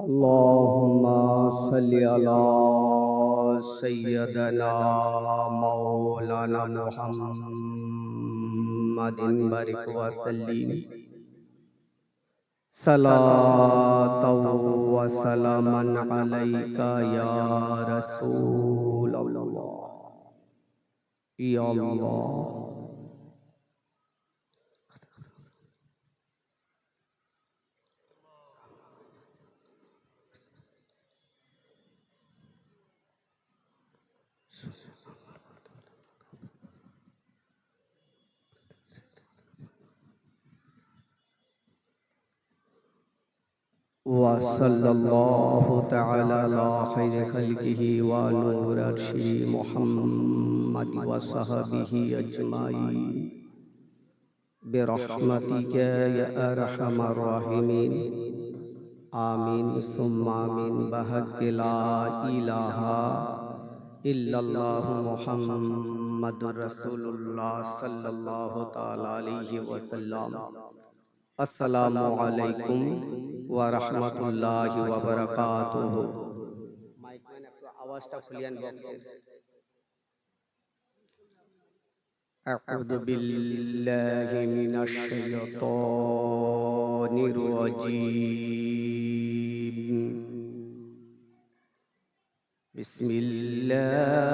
اللهم صل على سيدنا مولانا محمد بارك وسلم. صلاة وسلاما عليك يا رسول الله. يا الله. وصلى الله تعالى على خير خلقه ونور عرشه محمد وصحبه أجمعين برحمتك يا أرحم الراحمين آمين ثم آمين بحق لا إله إلا الله محمد رسول الله صلى الله تعالى عليه وسلم আসসালামু আলাইকুম ওয়া রাহমাতুল্লাহি ওয়া বারাকাতুহু মাইকম্যান একটু আওয়াজটা খুলিয়ান বক্সের أعوذ بالله من الشيطان الرجيم بسم الله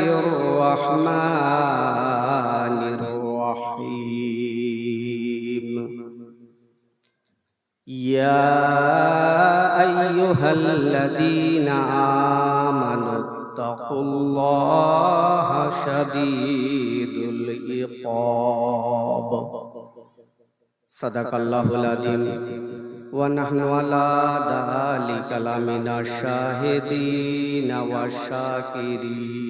الرحمن الرحيم يا أيها الذين آمنوا اتقوا الله شديد العقاب صدق الله العظيم ونحن على ذلك لمن الشاهدين والشاكرين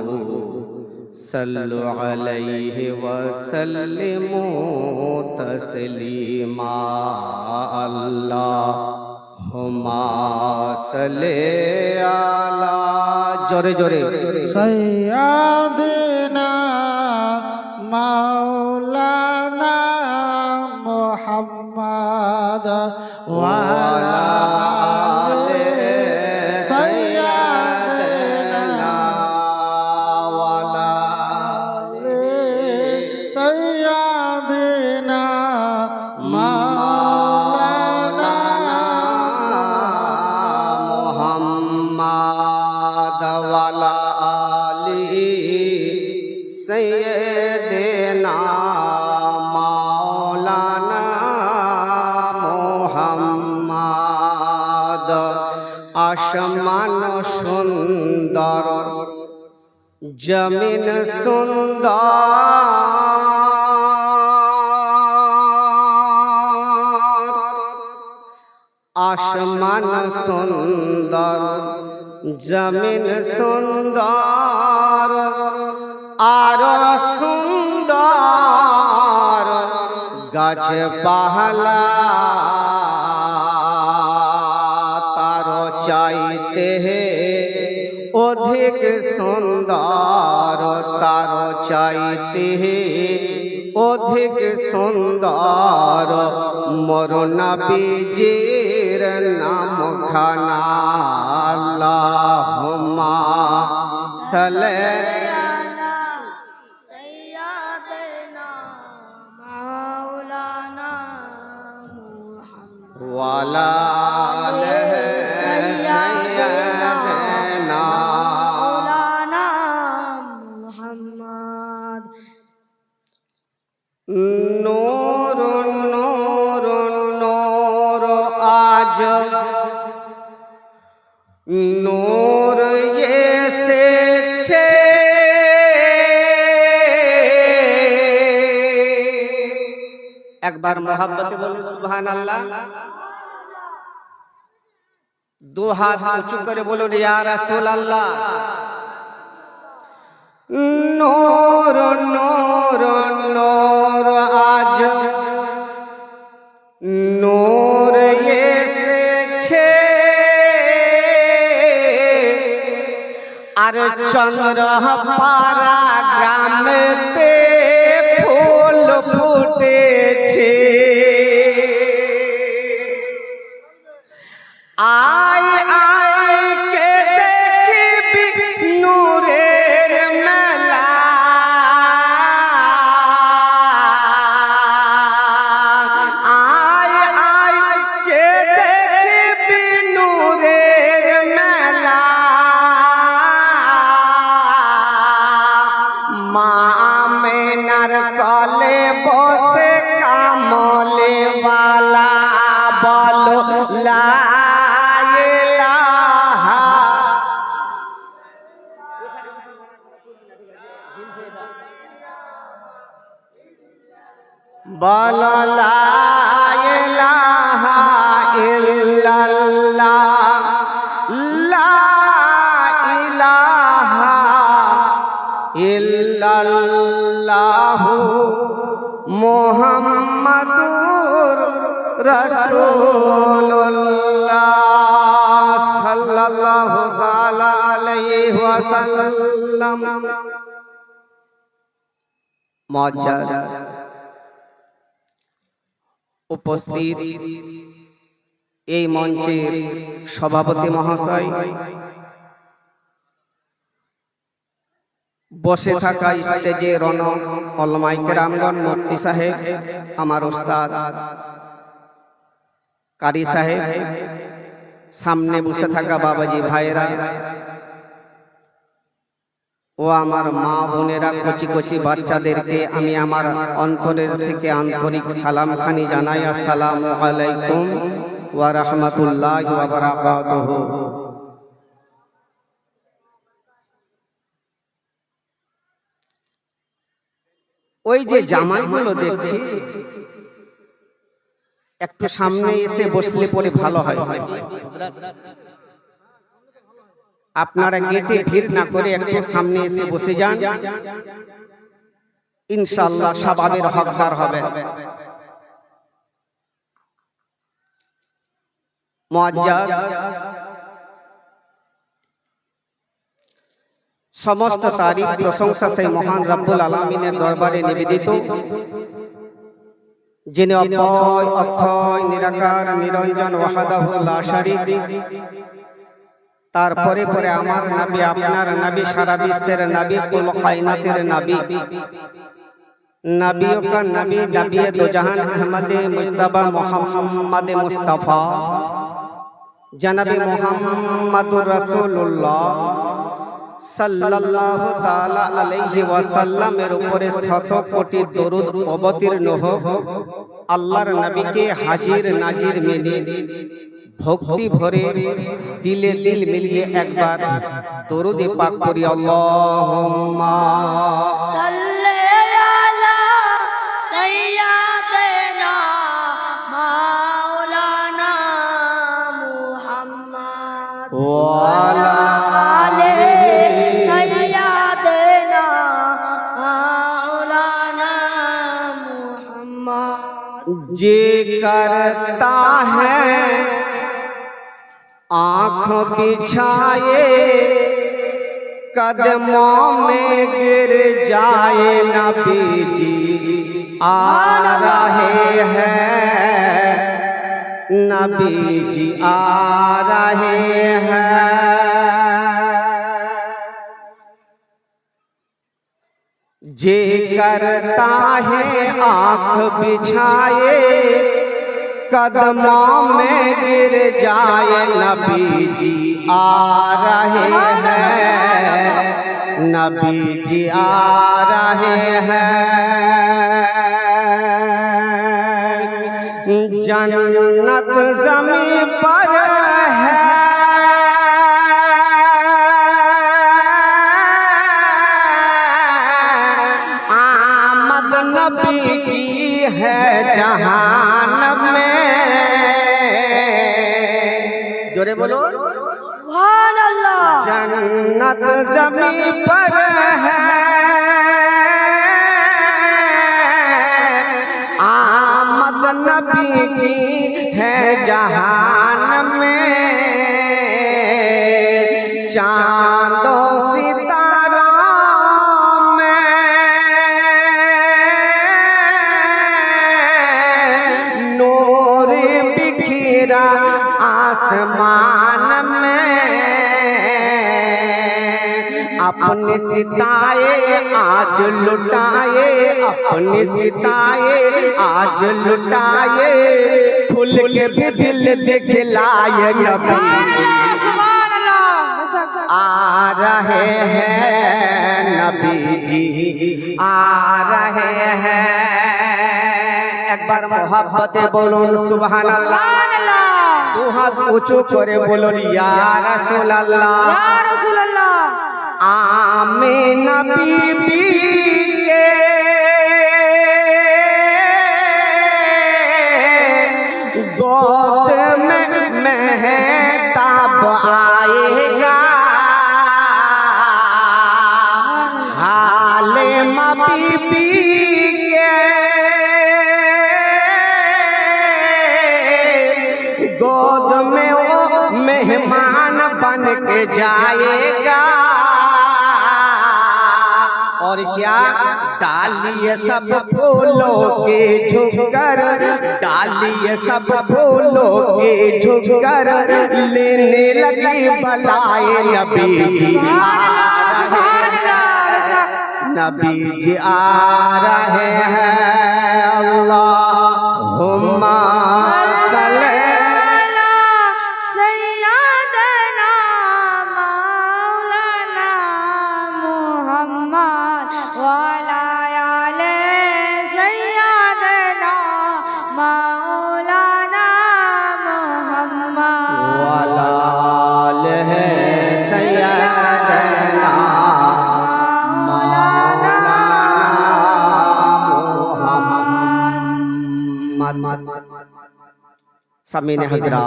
صلوا عليه وسلموا تسليما اللهم صل على جورے جورے سيدنا مولا জমিন সুন্দর আসমান সুন্দর জমিন সুন্দর আর সুন্দর গাছ পাহলা চাইতে অধিক সুন্দর মর বিজের নাম খানা আল্লাহুম্মা সাল্লি वाला একবার মহাব্বতে বলুন সুবহান আল্লাহ দু হাত উঁচু করে বলুন, ইয়া রাসূল আল্লাহ নূর নূর নূর, আজ নূর এসেছে। আর চন্দ্র পারা গ্রামেতে বলো লা ইলাহা ইল্লাল্লাহ মুহাম্মাদুর রাসূলুল্লাহ সাল্লাল্লাহু তাআলা আলাইহি ওয়াসাল্লাম। মুআজ্জাজ উপস্থিত এই মঞ্চের সভাপতি মহাশয় বসে থাকা স্টেজে রণ অলমাইকে রামগণ মুফতি সাহেব, আমার ওস্তাদ কারি সাহেব, সামনে বসে থাকা বাবাজি ভাইয়েরা ও আমার মা বোনেরা কচি কচি বাচ্চাদেরকে আমি আমার অন্তরের থেকে আন্তরিক সালাম খানি জানাই, আসসালামু আলাইকুম ওয়া রাহমাতুল্লাহি ওয়া বারাকাতুহু। ওই যে জামাইগুলো দেখছি, একটু সামনে এসে বসলে পরে ভালো হয়। আপনারা গেটে ভিড় না করে একটু সামনে এসে বসে যান। ইনশাআল্লাহ স্বভাবের হকদার হবে। সমস্ত তারিখ প্রশংসা সেই মহান রব্বুল আলমিনের দরবারে নিবেদিত। যিনি অপয় অক্ষয় নিরাকার নিরঞ্জন ওয়াহাদাহু লা শারীক। তারপরে পরে আমার নাবি আপনার নাবি সারা বিশ্বের নাবি কুল কায়নাতের নাবি। নাবিও কা নাবি? নাবিয়ে দোজাহান আহমদে মুজতাবা মোহাম্মদে মুস্তাফা। জানাবে মোহাম্মদুর রাসূলুল্লাহ সাল্লাল্লাহু তাআলা আলাইহি ওয়াসাল্লামের উপরে শত কোটি দরুদ অবতীর্ণ হোক। আল্লাহর নবীকে হাজির নাজির মেনে। ভক্তি ভরে দিলে দিল মিলিয়ে একবার দরুদে পাক করি আল্লাহুম্মা। যে করতা হ্যায় आँख बिछाए, कदमों में गिर जाए नबी जी। आ रहे हैं, नबी जी आ रहे हैं। जे करता है आँख बिछाए कदमों में गिर जाए नबी जी आ रहे हैं नबी जी आ रहे हैं जन्नत जमी पर है Bye. अपने सिताए आज लुटाए अपने सिताए आज लुटाए फूल के भी दिल देख लाए आ रहे हैं नबी जी आ रहे हैं। एक बार मोहब्बत बोलो सुबह अल्लाह। तू हाथ ऊंचो करे बोलो या रसूल अल्लाह। आमीना बीबी के गोद में महताब आएगा। हाले बीबी के। गोद में वो मेहमान बन के जाएगा और क्या डालिए सब फूलों के झुकर डालिए सब फूलों के झुकर लेने लगी बलाए नबी जी। नबी जी आ रहे हैं। সামিনে হজরা।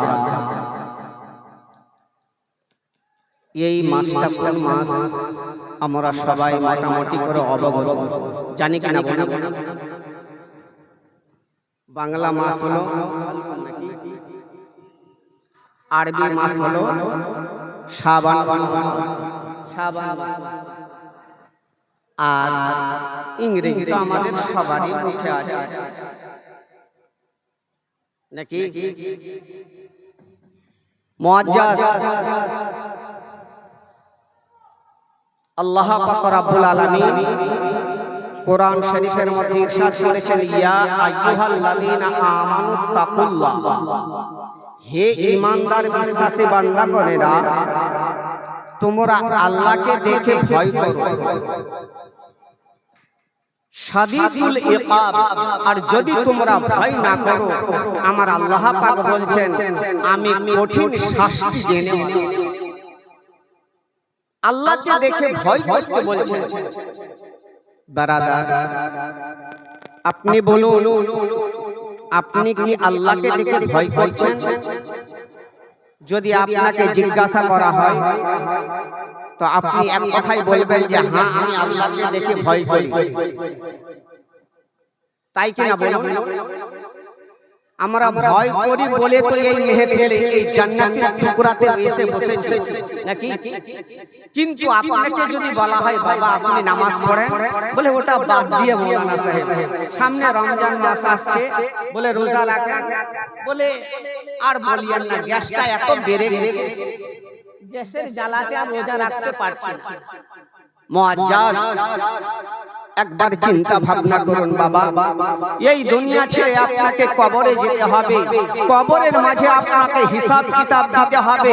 এই মাসটা কোন মাস? আমরা সবাই মোটামুটি করে অবগত। জানি কিনা বলি বাংলা মাস হলো আরবি মাস হলো শাবান। শাবান। আর ইংরেজি তো আমাদের সবারই মুখে আছে। নাকি? মুআজ্জাজ আল্লাহ পাক রব্বুল আলামিন কোরআন শরীফের মধ্যে ইরশাদ করেছেন ইয়া আইয়ুহাল্লাযীনা আমানু তাকুল্লাহ হে ঈমানদার বিশ্বাসী বান্দাগণেরা তোমরা আল্লাহকে দেখে ভয় করো। সাদিদুল ইকাব। আর যদি তোমরা ভয় না করো আমার আল্লাহ পাক বলছেন আমি কঠিন শাস্তি দেব আল্লাহকে দেখে ভয় করতে বলছেন। বারাদার আপনি বলুন আপনি কি আল্লাহকে দেখে ভয় করছেন? যদি আপনাকে জিজ্ঞাসা করা হয় তো আপনি এক কথাই বলবেন যে হ্যাঁ আমি আল্লাহকে দেখে ভয় করি। তাই কিনা বলুন? আমরা ভয় করি বলে তো এই মেহফিলে এই জান্নাতের টুকরাতে এসে বসেছি। নাকি? কিন্তু আপনাকে যদি বলা হয় বাবা আপনি নামাজ পড়েন? বলে ওটা বাদ দিয়ে মৌলানা সাহেব। সামনে রমজান মাস আসছে বলে রোজা রাখেন। বলে আর বলিয়েন না গ্যাসটা এত বেড়ে গেছে। গ্যাসের জ্বালাতে আর রোজা রাখতে পারছি না মুআজ্জাজ একবার চিন্তা ভাবনা করুন বাবা। এই দুনিয়া ছেড়ে আপনাকে কবরে যেতে হবে। কবরের মাঝে আপনাকে হিসাব কিতাব দিতে হবে।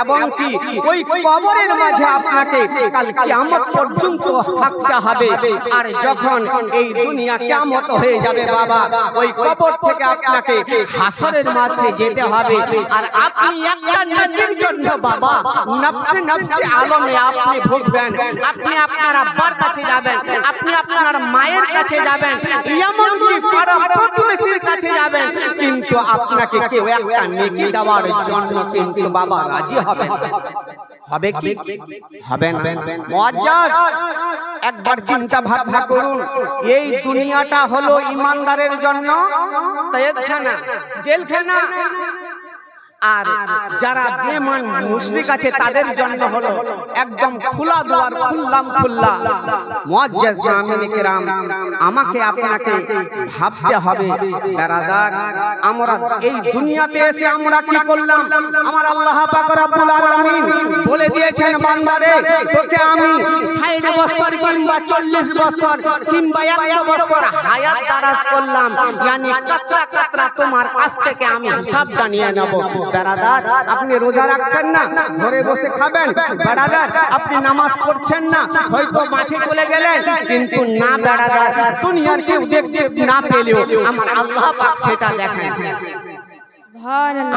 এবং কি? ওই কবরের মাঝে আপনাকে কাল কিয়ামত পর্যন্ত থাকতে হবে। আর যখন এই দুনিয়া কিয়ামত হয়ে যাবে বাবা ওই কবর থেকে আপনাকে হাসরের মাঠে যেতে হবে। আর আপনি একটা নেকির জন্য বাবা নফসে নফসে আলমে আপনি ভুগবেন। আপনি আপনার আব্বার কাছে যাবেন আপনি আপনার মায়ের কাছে যাবেন, এমনকি প্রতিবেশীর কাছে যাবেন, কিন্তু আপনাকে কেউ একটা নেকি দেওয়ার জন্য কিন্তু বাবা রাজি হবে হবে কি? হবে একবার চিন্তা ভাবনা করুন, এই দুনিয়াটা হলো ইমানদারের জন্য। জেলখানা। আর যারা বেমান মুশরিক আছে তাদের জন্য হলো একদম খোলা দুয়ার খুললাম খুল্লা। মুআজ্জাজ আমিন কিরাম আমাকে আপনাকে ভাবতে হবে বেরাদার আমরা এই দুনিয়াতে এসে আমরা কি করলাম? আমার আল্লাহ পাক রব্বুল আলামিন বলে দিয়েছেন বান্দারে তোকে আমি 60 বছর কিংবা 40 বছর কিংবা 100 বছর হায়াত দারাজ করলাম। yani কাতরা কাতরা তোমার কাছ থেকে আমি হিসাবটা নিয়ে নেব। বেরাদার আপনি রোজা রাখছেন না, ঘরে বসে খাবেন। বেড়াদার, আপনি নামাজ পড়ছেন না, হয়তো মাঠে চলে গেলেন, কিন্তু না বেড়াদার, দুনিয়ার কেউ দেখতে না পেলেও আমার আল্লাহ পাক সেটা দেখেন।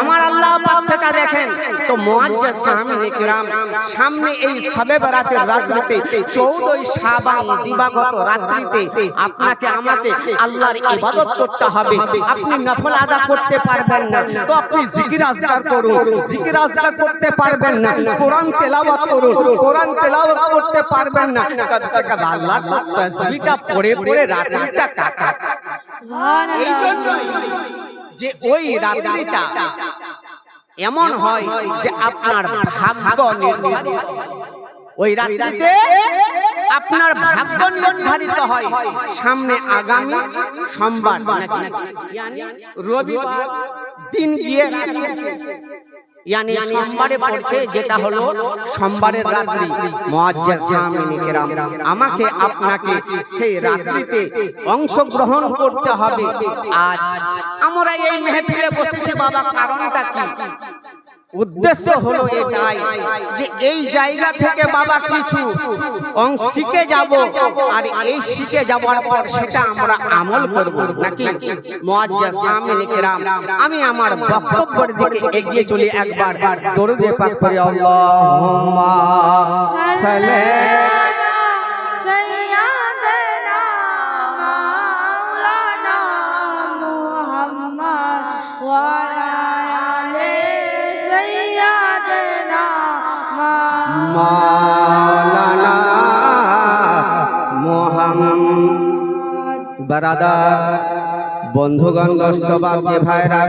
আমার আল্লাহ পাক সেটা দেখেন। তো মুআজ্জাজ সাহামিন ইকরাম সামনে এই সবে বরাতের রাত্রিতে 14 শাবান দিবাগত রাত্রিতে আপনাকে আমাকে আল্লাহর ইবাদত করতে হবে। আপনি নফল আদা করতে পারবেন না। তো আপনি জিকির আজকার করুন। জিকির আজকার করতে পারবেন না। কোরআন তেলাওয়াত করুন। কোরআন তেলাওয়াত করতে পারবেন না। কম সে কম আল্লাহর তাসবিহটা পড়ে পড়ে রাত্রিটা কাটান এই জন্যই যে ওই রাত্রিটা এমন হয় যে আপনার ভাগ্য নির্ধারিত। ওই রাত্রিতে আপনার ভাগ্য নির্ধারিত হয়। সামনে আগামী সোমবার নাকি? রবিবার দিন গিয়ে ইয়ানি সোমবারে পড়ছে যেটা হলো সোমবারের রাত্রি মুআজ্জাজ সামিন আমাকে আপনাকে সেই রাত্রিতে অংশগ্রহণ করতে হবে। আজ আমরা এই মেহফিলে বসেছি বাবা কারণটা কি? উদ্দেশ্য হলো এটাই যে এই জায়গা থেকে বাবা কিছু অংশ শিখে যাব আর এই শিখে যাওয়ার পর সেটা আমরা আমল করব নাকি? আমি আমার বক্তব্যের দিকে এগিয়ে চলি একবার। দরুদে পাক করে আল্লাহুম্মা বারাদার বন্ধুগণ দোস্ত বাপজি ভাইরা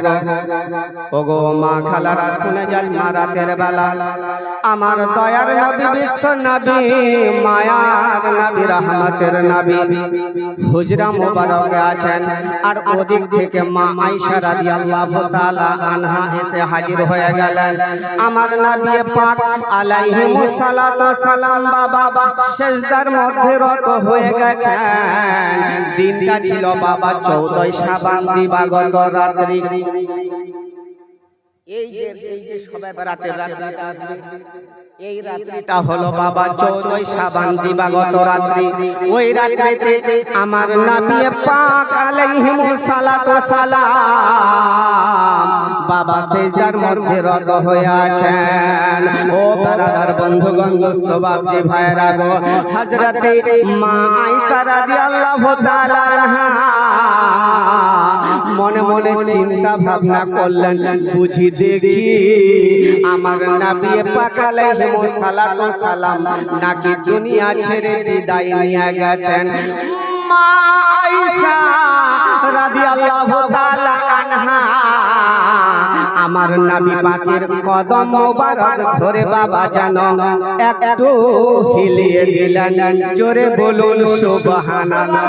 ওগো মা খালারা শুনে যান মা রাতের বেলা। আমার দয়ার নবী, বিশ্ব নবী, মায়ার নবী, রহমতের নবী। হুজরা মোবারকে আছেন। আর ওদিক থেকে মা আয়েশা রাদিয়াল্লাহু তাআলা আনহা এসে হাজির হয়ে গেলেন। আমার নবী পাক আলাইহিস সালাতু সালাম বাবা সেজদার মধ্যে রত হয়ে গেছেন। দিনটা ছিল বাবা 14 শাবান দিবাগত রাত্রি। এই যে এই যে সবে বরাতের রাত্রিটা আসবে এই রাত্রিটা হলো বাবা চৌদ্দই সাবান দিবাগত রাত্রি। ওই রাত্রিতে আমার নবী পাক আলাইহিমুস সালাতু সালাম। বাবা সেজদার মধ্যে রত হয়ে আছেন ও বেরাদার বন্ধুগণ দোস্ত বাপজি ভাইরা গো হযরতে মা আয়েশা রাদিয়াল্লাহু তাআলা আনহা মনে মনে চিন্তা ভাবনা করলেন বুঝি দেখি আমার নাবি পাকালে সালাতু সালাম নাকি দুনিয়া ছেড়ে বিদায় নিয়ে গেছেন? মা আয়েশা রাদিয়াল্লাহু তাআলা আনহা আমার নবী পাকের কদম ধরে বাবা জানো। একটু হিলিয়ে দিলেন, জোরে বলুন, সুবহানাল্লাহ।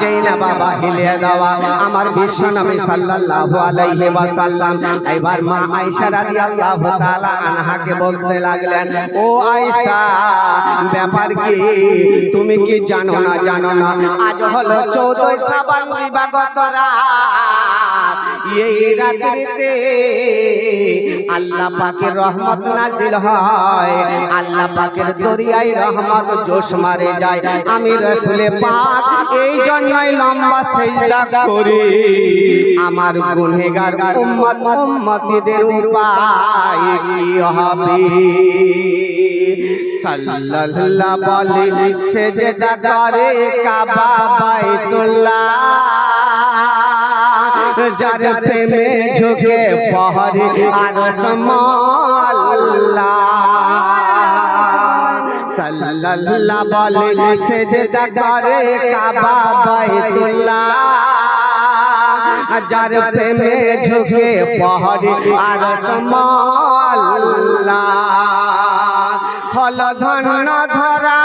যেই না বাবা হিলিয়ে দেওয়া, আমার বিশ্ব নবী সাল্লাল্লাহু আলাইহি ওয়াসাল্লাম। এবার মা আয়েশা রাদিয়াল্লাহু তাআলা আনহাকে বলতে লাগলেন, ও আয়েশা, ব্যাপার কি? তুমি কি জানো না জানো না? আজ হলো 14 শাবান দিবাগত রাত। এই রাত্রিতে আল্লাহ পাকের রহমত নাজিল হয়। আল্লাহ পাকের দরিয়ায় রহমত জোশ মারে যায়। আমি রসুলে পাক এই জন্যই লম্বা সেজদা করি। আমার গুনহেগার উম্মত উম্মতিদের উপায় কি হবে? সাল্লাল্লাহ বলে, সেজদা করে কাবা বাইতুল্লাহ। যার প্রেমে ঝুঁকে পহরে আর সাল্লাল্লাহ বলে সেজদা করে কাবা বাইতুল্লাহ। যার প্রেমে ঝুঁকে পহরে আর সমাল্লাহ। হল ধন্য ধরা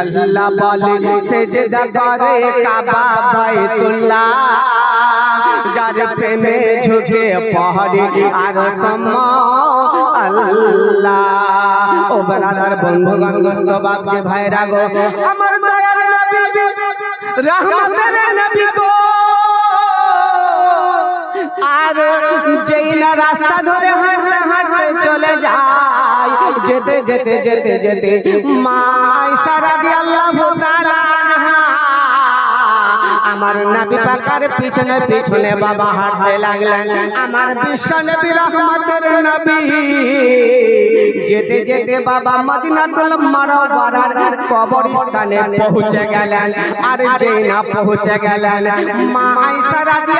সাল্লাল্লাহ বলে সেজদা করে কাবা বাইতুল্লাহ। যার প্রেমে ঝুঁকে পহাড়ে আর আল্লাহ। ও ব্রাদার বন্ধুগণ দোস্ত বাপকে ভাইরা গো, আমার দয়ার নবী, রহমতের নবী গো। আর যেই না রাস্তা ধরে হাঁটতে হাঁটতে চলে যায় যেতে যেতে যেতে যেতে। মা আয়েশা রাদিয়াল্লাহু তাআলা আনহা। আমার নবী পাকার পিছনে পিছনে বাবা হাঁটতে লাগলেন। আমার বিশ্ব নবী রহমতের নবী। যেতে যেতে বাবা মদিনাতুল মুনাওয়ারার কবরস্থানে পৌঁছে গেলেন। আর যেই না পৌঁছে গেলেন মা আয়েশা রাদিয়াল্লাহু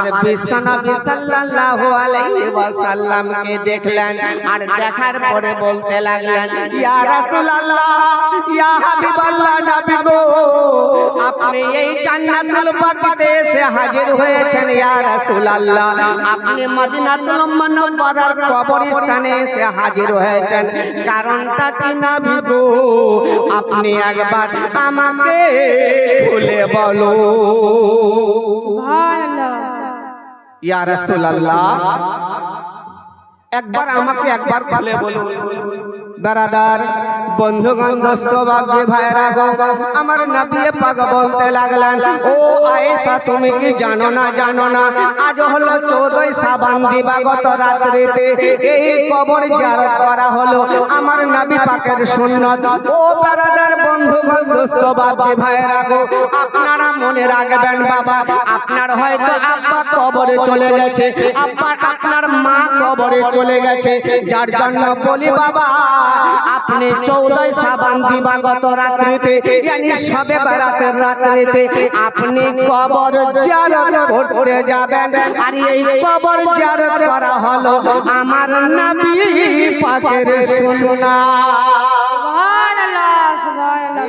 আমার বিশ্ব নবী সাল্লাল্লাহু আলাইহি ওয়াসাল্লামকে দেখলেন আর দেখার পরে বলতে লাগলেন ইয়া রাসূলুল্লাহ ইয়া হাবিবাল্লাহ নবী গো আপনি এই জান্নাতুল বাকিতে এসে হাজির হয়েছেন ইয়া রাসূলুল্লাহ। আপনি মদিনাতুল মুনাওয়ারার কবরস্থানে এসে হাজির হয়েছেন। কারণটা কি নবী গো? আপনি একবার আমাকে খুলে বলো। সুবহানাল্লাহ। ইয়া রাসূলুল্লাহ। একবার আমাকে একবার বলে বলুন। বেরাদার, বন্ধুগণ, দোস্ত বাপজি ভাইরা গো, আমার নবী পাক বলতে লাগলেন, ও আয়েশা, তুমি কি জানো না জানো না, আজ হলো 14 শাবান দিবাগত রাত্রিতে এই কবর জিয়ারত করা হলো আমার নবী পাকের সুন্নত। ও বেরাদার, বন্ধুগণ, দোস্ত বাপজি ভাইরা গো, আপনারা মনে রাখবেন বাবা, আপনার হয়তো আব্বা কবরে চলে গেছে, আব্বা আপনার মা কবরে চলে গেছে, যার জন্য বলি বাবা আপনি চৌদয় সাবান দিবাগত রাত্রিতে ইয়ানি সবে বারাতের রাত্রিতে আপনি কবর জিয়ারত করে যাবেন। আর এই কবর জিয়ারত করা হলো আমার নবী পাকের সুন্নাহ। সুবহানাল্লাহ সুবহানাল্লাহ